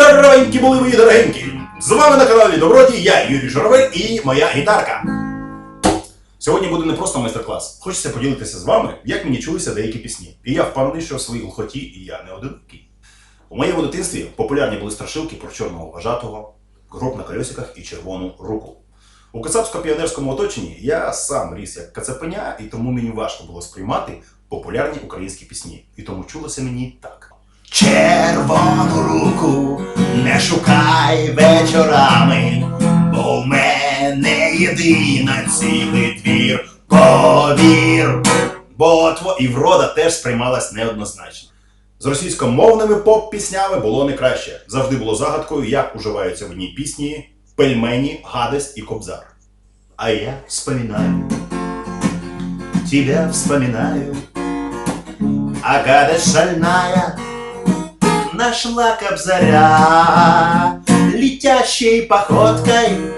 Здоровенькі були мої дорогенькі! З вами на каналі Доброді, я Юрій Журавель і моя гітарка. Сьогодні буде не просто майстер-клас. Хочеться поділитися з вами, як мені чулися деякі пісні. І я впевнений, що в своїй глухоті і я не одинокий. У моєму дитинстві популярні були страшилки про чорного вважатого, гроб на колесиках і червону руку. У кацапсько-піонерському оточенні я сам ріс як кацапеня, і тому мені важко було сприймати популярні українські пісні. І тому чулося мені так. Червону руку не шукай вечорами, бо в мене єдина цілий двір. Повір, Бо тво і врода теж сприймалась неоднозначно. З російськомовними поп-піснями було не краще. Завжди було загадкою, як уживаються в одній пісні пельмені, гадость і кобзар. а я вспоминаю, тебя вспоминаю, а гадость шальная нашла кобзаря летящей походкой.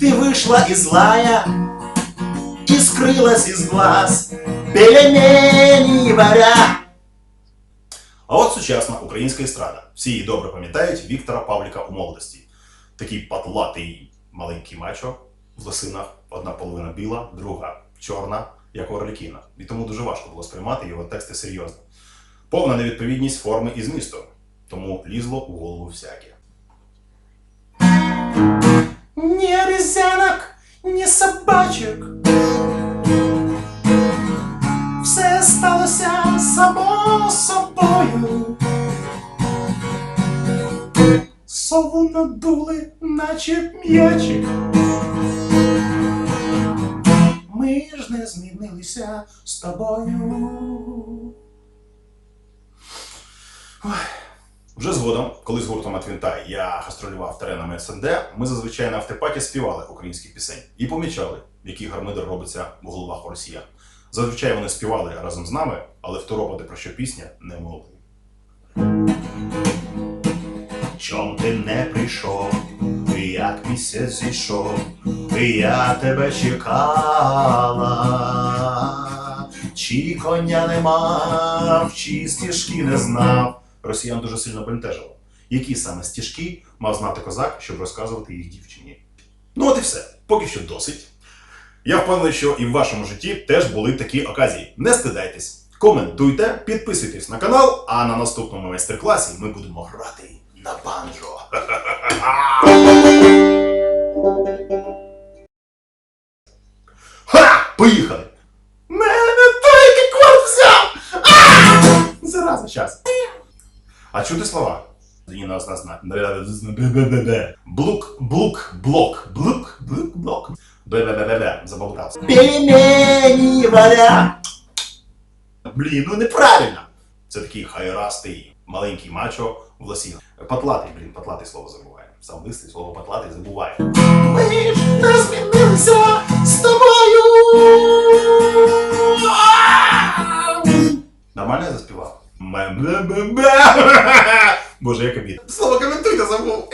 Ты вышла из лая и скрылась из глаз пельмени варя. А от сучасна українська естрада. Всі її добре пам'ятають Віктора Павліка у молодості. Такий патлатий маленький мачо в лосинах, одна половина біла, друга чорна, як у Орлікіна. І тому дуже важко було сприймати його тексти серйозно. Повна невідповідність форми і змісту. Тому лізло у голову всяке. Ни обезьянок, ни собачок. Все сталося само собою. Сову надули, наче м'ячик. Ми ж не змінилися з тобою. Вже згодом, коли з гуртом Атвінтай я гастролював теренами СНД, ми зазвичай на автопаті співали українські пісень і помічали, який гармидер робиться в головах у росіян. Зазвичай вони співали разом з нами, але второпати про що пісня не могли. Чом ти не прийшов, як місяць зійшов, я тебе чекала, чи коня не мав, чи стежки не знав. Росіян дуже сильно бентежило. Які саме стіжки мав знати козак, щоб розказувати їх дівчині. Ну от і все. Поки що досить. Я впевнений, що і в вашому житті теж були такі оказії. Не стидайтесь, коментуйте, підписуйтесь на канал, а на наступному майстер-класі ми будемо грати на банджо. Ха! Поїхали! Мене той корт взяв! Зараза, щас. А чути слова? І нас нас на Блук, блук, блок, блук, блук, блок. Бе-бе-бе-бе-бе, заболтався. Пельмені варя. Блін, ну неправильно. Це такий хайрастий маленький мачо в лосінах. Патлатий, блін, патлатий слово забуває. Сам листий слово патлатий забуває. Ми ж не змінилися Боже, як обід. Слово коментуйте забув.